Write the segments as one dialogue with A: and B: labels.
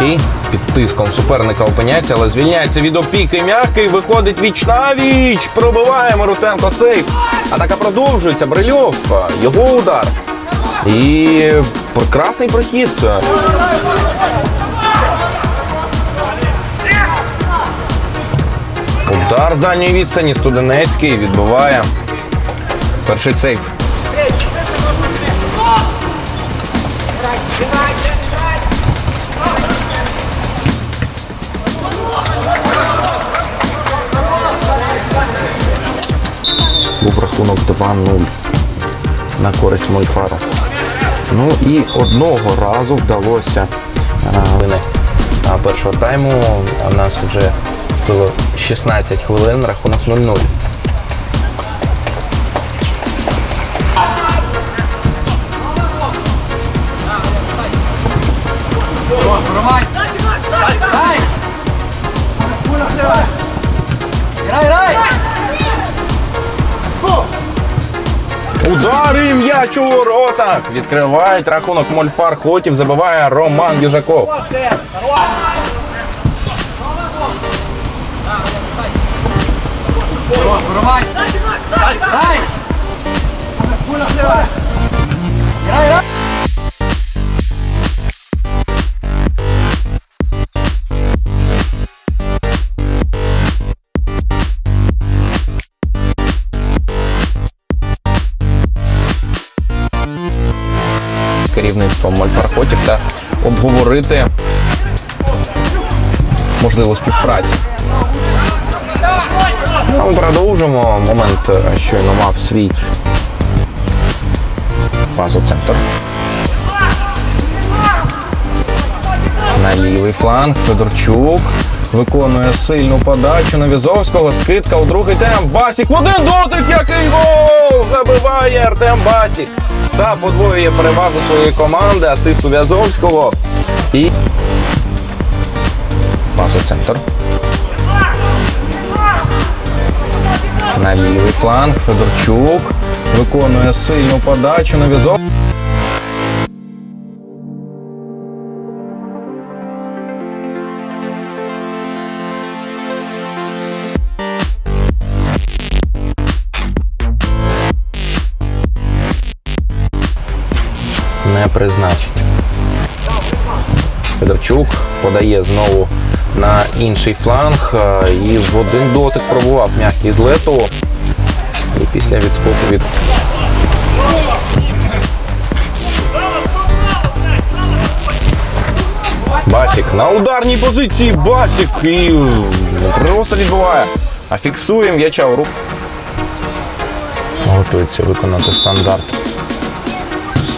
A: Студенецький під тиском суперника опиняється, але звільняється від опіки. М'який виходить віч на віч. Пробиває Мирутенко сейф. Атака продовжується. Брильов. Його удар. І прекрасний прохід. Удар з дальньої відстані. Студенецький відбиває. Перший сейф. Рахунок 2-0 на користь Мольфару. Ну і одного разу вдалося а, першого тайму. У нас вже було 16 хвилин, рахунок 0-0. Удари м'яч у воротах. Відкривають рахунок Мольфар Хотів. Забиває Роман Южаков. керівництвом обговорити можливу співпрацю. Ми продовжимо момент, е, щойно мав свій пас. На лівий фланг Федорчук виконує сильну подачу на Візовського. Скидка у другий темп. Басік в один дотик, який гол! Забиває Артем Басік. Та подвоює перевагу своєї команди, асисту В'язовського. І центр. На лівий фланг Федорчук виконує сильну подачу на Візов. Не призначить. Федорчук подає знову на інший фланг е, і в один дотик пробував м'який з Летову. І після відскоку від Басік на ударній позиції. Басік і просто відбуває, а фіксує м'яча в руку. Готується виконати стандарт.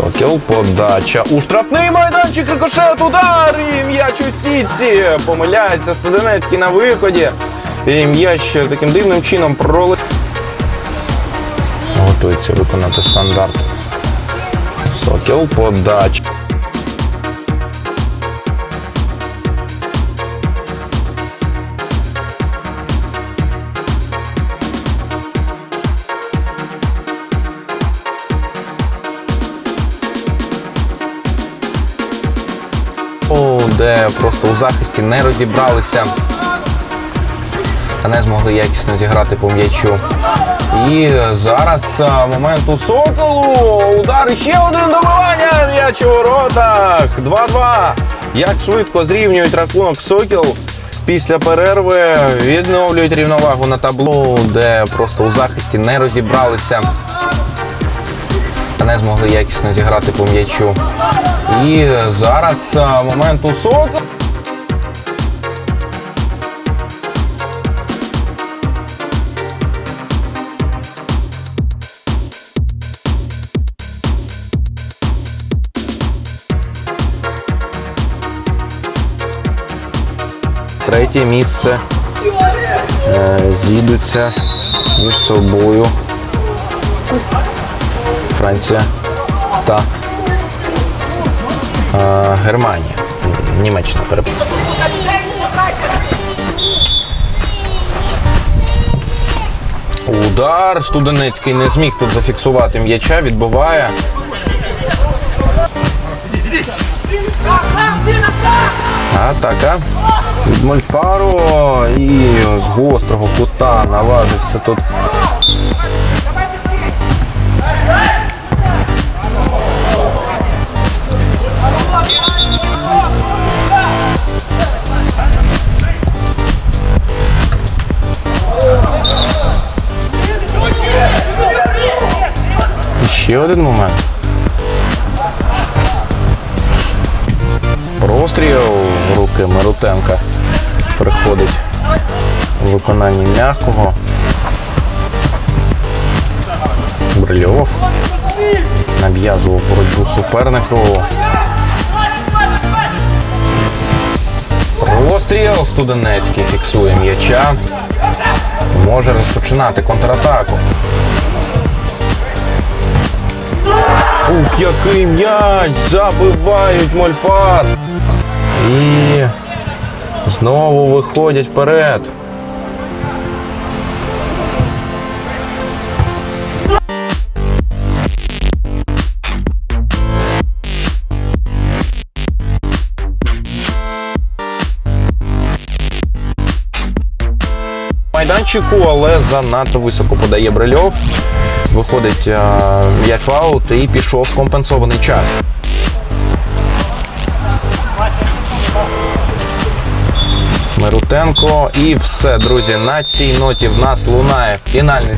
A: Сокіл, подача у штрафний майданчик, рикошет, удар і м'яч у сітці. Помиляється Студенецький на виході. І м'яч таким дивним чином проли. Готується виконати стандарт. Сокіл, подача. Просто у захисті не розібралися та не змогли якісно зіграти по м'ячу. І зараз а, момент у Соколу. Удар ще один добивання. М'яч у воротах. 2-2. Як швидко зрівнюють рахунок Сокіл. Після перерви відновлюють рівновагу на табло, де просто у захисті не розібралися не змогли якісно зіграти по м'ячу. І зараз момент у Сокол. Третє місце е, зійдуться між собою Франція та е, Германія. Німеччина перепрошую. Удар Студенецький не зміг тут зафіксувати м'яча, відбиває. Атака. Від Мольфаро і з гострого кута наважився тут. Ще один момент. Простріл руки Мирутенка приходить у виконанні м'якого. Брильов нав'язував боротьбу супернику. Простріл Студенецький фіксує м'яча. Може розпочинати контратаку. Ух, який м'яч! Забивають Мольфар. І знову виходять вперед. Майданчику, але занадто високо подає Брильов. Виходить е, м'яч аут і пішов компенсований час. Мирутенко і все, друзі. На цій ноті в нас лунає фінальний